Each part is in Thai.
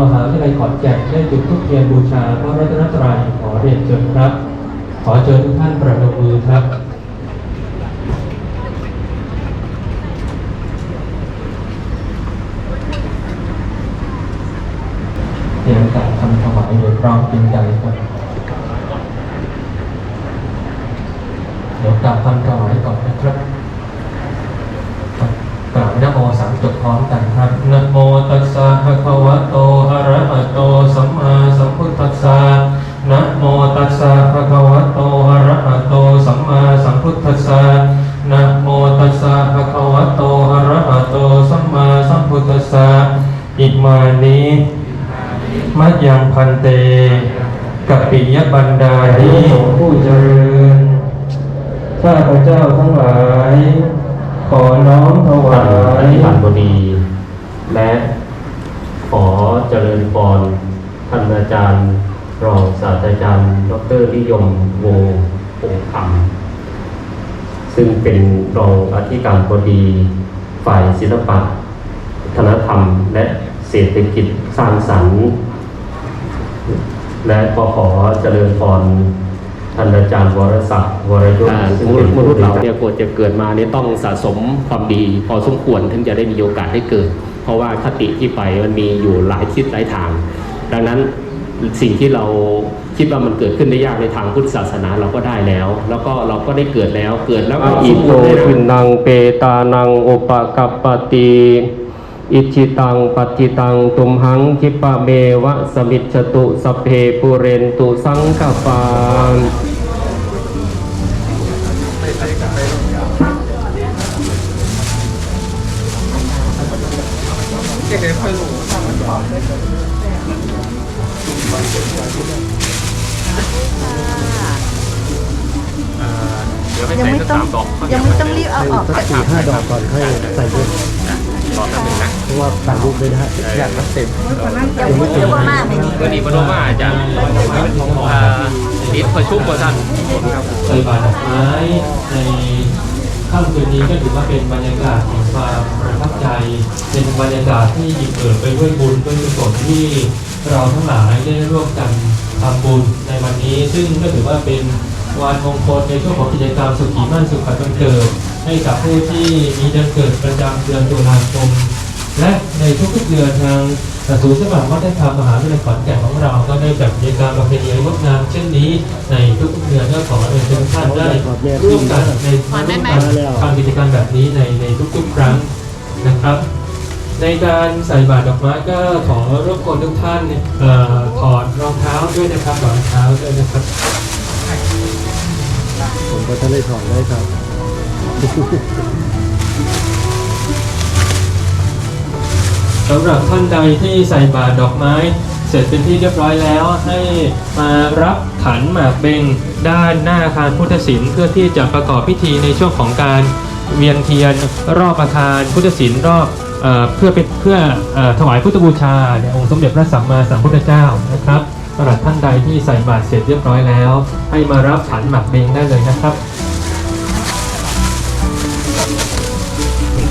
มหาวิทยาลัยขอนแก่นได้จุดธูปเทียนบูชาพระรัตนตรัยขอเรียนเชิญครับ ขอเชิญทุกท่านประนมมือครับ เตรียมการทำถวายโดยพร้อมจริงใจครับเดี๋ยวกาบคำถวาย ท่านอยธิการบดีและขอเจริญพรท่านอาจารย์รองศาสตราจารย์ ดรนิยมวงศ์ปงคำซึ่งเป็นรองอธิการบดีฝ่ายศิลปะวัฒนธรรม และเศรษฐกิจสร้างสรรค์ และก็ขอเจริญพร ท่านอาจารย์วรศักดิ์วรยุทธ์ซึ่งเป็นมนุษย์เราเนี่ยกว่าจะเกิดมาเนี่ยต้องสะสมความดี พอสมควรถึงจะได้มีโอกาสได้เกิด เพราะว่าคติที่ไปมันมีอยู่หลายทิศหลายทาง ดังนั้นสิ่งที่เราคิดว่ามันเกิดขึ้นได้ยากในทางพุทธศาสนาเราก็ได้แล้ว แล้วก็เราก็ได้เกิดแล้วเกิดแล้วก็อีกโยทินังเปตานังอุปกัปปติ อิจิตังปัจจิตังตุมหังคิปะเมวะสมิจฉตุสพเพปุเรนตุสังกปานยังไม่ต้องยังไม่ต้องรีบเอาออก สักจากสี่ห้าดอกก่อนค่อยใส่เยอะ เพราะว่าถ่ายรูปไม่ได้อยากเต็มยังไม่เยอะมากไม่มีวันนี้พนมมาจากอ่าลิฟต์ประชุมประทันใส่บาตรดอกไม้ในค่ำคืนนี้ก็ถือว่าเป็นบรรยากาศของความประทับใจ เป็นบรรยากาศที่อิ่มเอิบไปด้วยบุญด้วยกุศลที่เราทั้งหลายได้ร่วมกันทำบุญในวันนี้ ซึ่งก็ถือว่าเป็นวันมงคลในช่วงของกิจกรรมสุขีมั่นสุขวันเกิด ให้กับผู้ที่มีเดือนเกิดประจำเดือนตุลาคม และในทุกๆเดือนทางศูนย์สมานวัฒนธรรมมหาวิทยาลัยขอนแก่นของเราก็ได้จัดกิจกรรมประเพณีงดงามเช่นนี้ ในทุกๆเดือนก็ขอเรียนเชิญทุกท่านได้ร่วมกันในการทำกิจกรรมแบบนี้ในในทุกๆครั้งนะครับ ในการใส่บาตรดอกไม้ก็ขอรบกวนทุกท่านเนี่ยถอดรองเท้าด้วยนะครับรองเท้าด้วยนะครับ ผมก็จะได้ถอดได้ครับ สำหรับท่านใดที่ใส่บาตรดอกไม้ เสร็จเป็นที่เรียบร้อยแล้วให้มารับขันหมากเบงด้านหน้าอาคารพุทธศิลป์เพื่อที่จะประกอบพิธีในช่วงของการเวียนเทียนรอบอาคารพุทธศิลป์รอบเอเพื่อเป็นเพื่ออถวายพุทธบูชาในองค์สมเด็จพระสัมมาสัมพุทธเจ้านะครับสำหรับท่านใดที่ใส่บาตรเสร็จเรียบร้อยแล้ว ให้มารับขันหมากเบงได้เลยนะครับ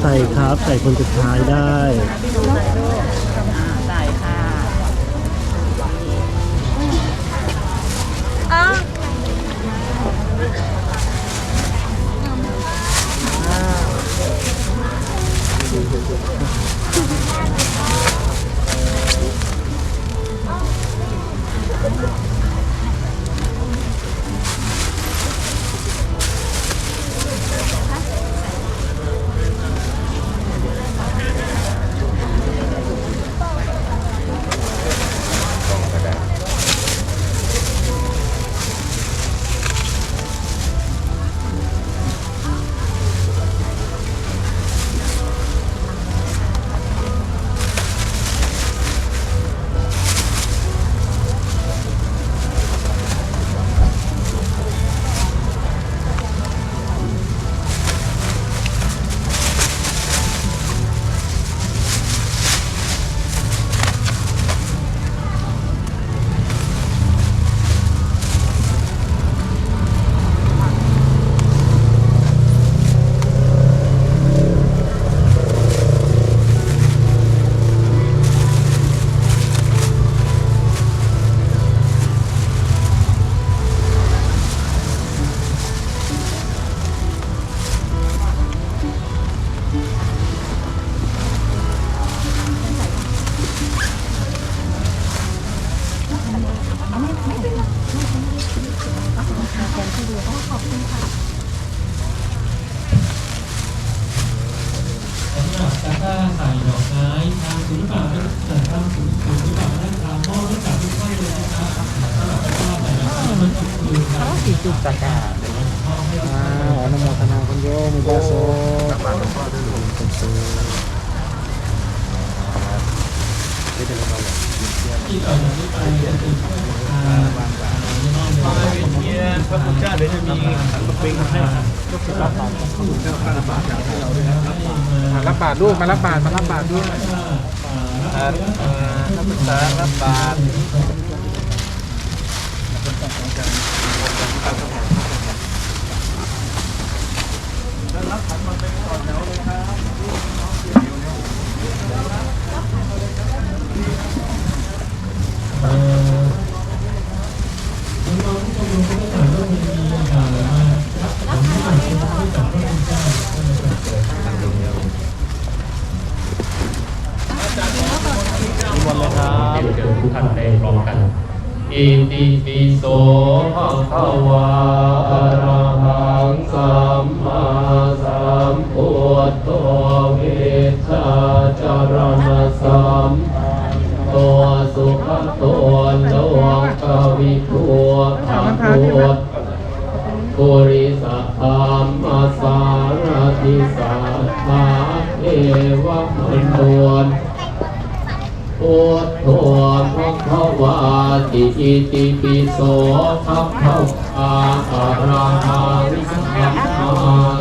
ใส่ครับ ใส่คนสุดท้ายได้ นาคุณโยมมุตาโสมารับบาตรลูกมารับบาตรมารับบาตรด้วยนักศึกษารับบาตร เอ่อน้องๆชมรมพุทธศาสนาก็มีเอ่อมารับผมที่อ่านที่จากพระคุณเจ้าก็เลยเปิดเผย นิมนต์เลยครับเชิญทุกท่านได้พร้อมกัน อิติ ปิโสภะคะวาอะระหังสัมมาสัมพุทโธวิชาจารณสัมตัวสุขตัวโลกวิทัวภะพุทธปุริสธรรมสารติสัทธาเทวะมนุษย์พุทโธ ภะคะวาติอิติปิโสภะคะวาอะระหังสัมมา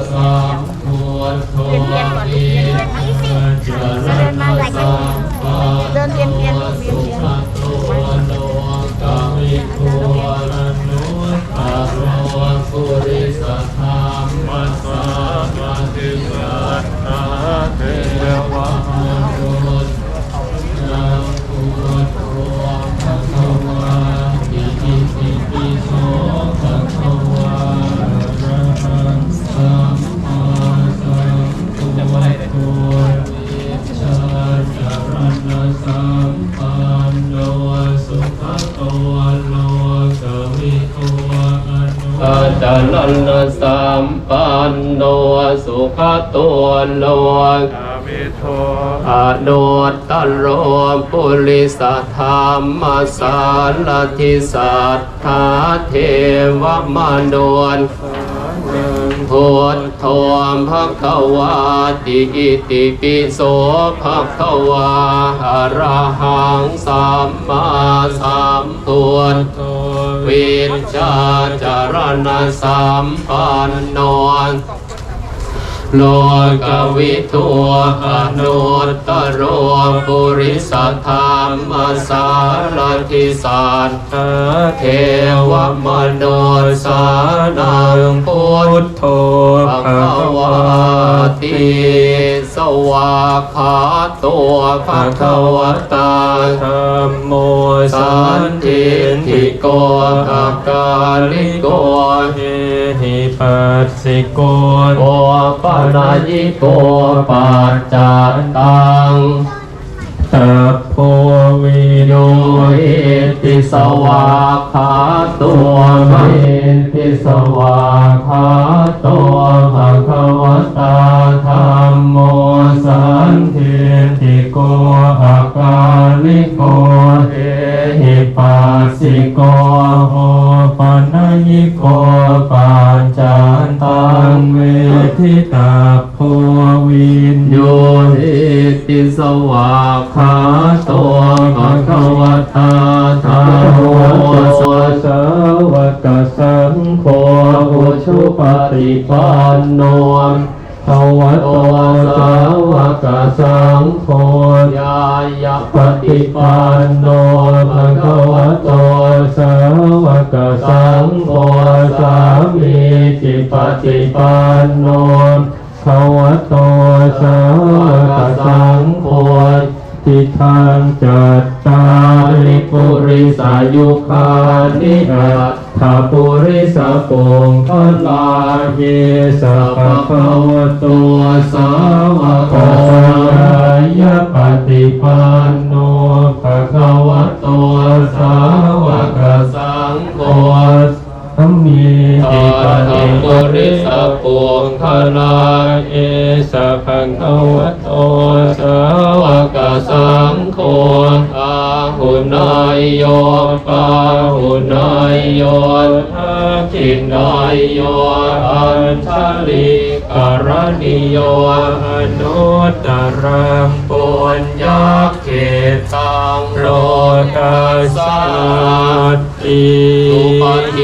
โตโลกอาเวโทอนุตตโรปุริสธรรมสารทิสัทธาเทวมนุนพุทโธภะคะวาติอิติปิโสภะคะวาอะระหังสัมมาสัมพุทโธวิชชาจารณสัมปันโน โลกวิทูอนุตตโรปุริสธรรมสารทิสัทธาเทวมโนสานังพุทโธภควาติสวาขาตัวภควตาธรรมโมสันทิทิโกภกาลิโกเฮหิปัสสิโกโอปะนายิโกปัจจัตตังตัพโพวิโยอิติสวาคาตัวเมติสวาคาตัวภะคะวตาธรรมโมสันทิติโกอาการิโกเอหิปัสสิโกโห ปัญญิโกปัญจนตังเวทิตาโพวินโยอิติสวาคาตัวภะคะวตาธรรมโมสาวกสังโฆอุชุปฏิปันโน ภวะโตสาวกสังโฆยายะปฏิปันโนภะคะวะโตสาวกสังโฆสามีจิปฏิปันโนภะวะโตสาวกสังโฆทิทางจัตตาริปุริสายุคานิอัต ถาปุริสปุงคลาเยสัพพะวตัวสาวกสังฆายะปฏิปันโนภะคะวะโตสาวกสังโฆ สัมมีติปฏิปุริสปุงคลาเยสัพพะวะโตสาวกสังยโยปาหุนายโยทินายโยอัญชลิกรณิโยอนุตตรังปุญญาเขตังโลกัสสตติ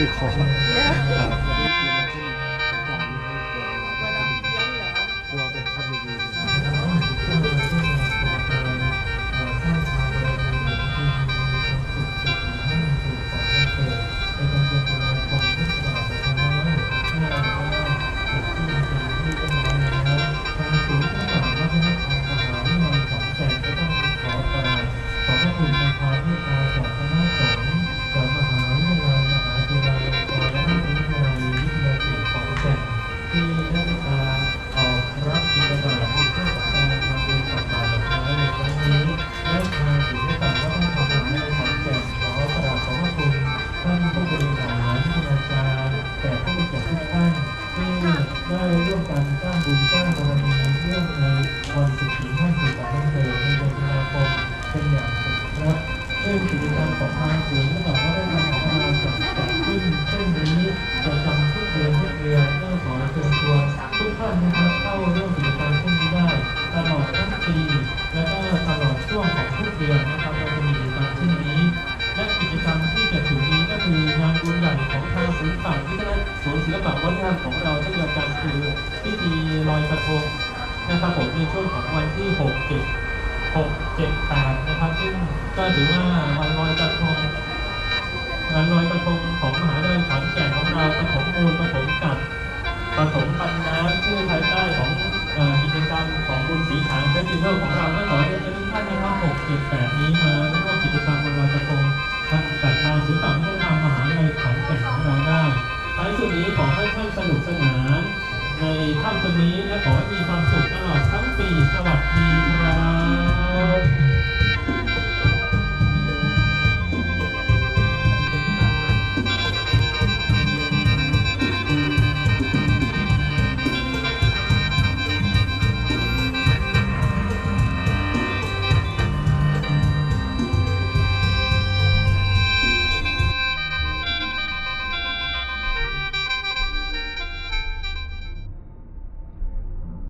อ้ย ครับซึ่งกิจกรรมของทางศูนย์และวัฒนธรรมของเราจัดจัดขึ้นเช่นนี้ประจำทุกเดือนทุกเดือนก็ขอเชิญชวนทุกท่านนะครับเข้าร่วมกิจกรรมเช่นนี้ได้ตลอดทั้งปีและก็ตลอดช่วงของทุกเดือนนะครับเราจะมีกิจกรรมเช่นนี้ และกิจกรรมที่จะถึงนี้ก็คืองานบุญใหญ่ของทางศูนย์ป่าที่ได้ศูนย์ศิลปะวัฒนธรรมของเราเช่นเดียวกันคือพิธีลอยกระทงนะครับผมในช่วงของวันที่ 6 7 6 7 8นะครับ ก็ถือว่าวันลอยกระทงงานลอยกระทงของมหาวิทยาลัยขอนแก่นของเราปฐมมูลปฐมกัดปฐมปันน้ำชื่อภายใต้ของกิจกรรมของบุญสีขานเฟสติวัลของเราก็ขอเรียนเชิญทุกท่านนะครับ6 7 8 นี้มาร่วมกิจกรรมวันลอยกระทงทางจัดงานศิลปะวัฒนธรรมมหาวิทยาลัยขอนแก่นของเราได้ท้ายสุดนี้ขอให้ท่านสนุกสนาน ในค่ำคืนนี้และขอให้มีความสุขตลอดทั้งปีสวัสดี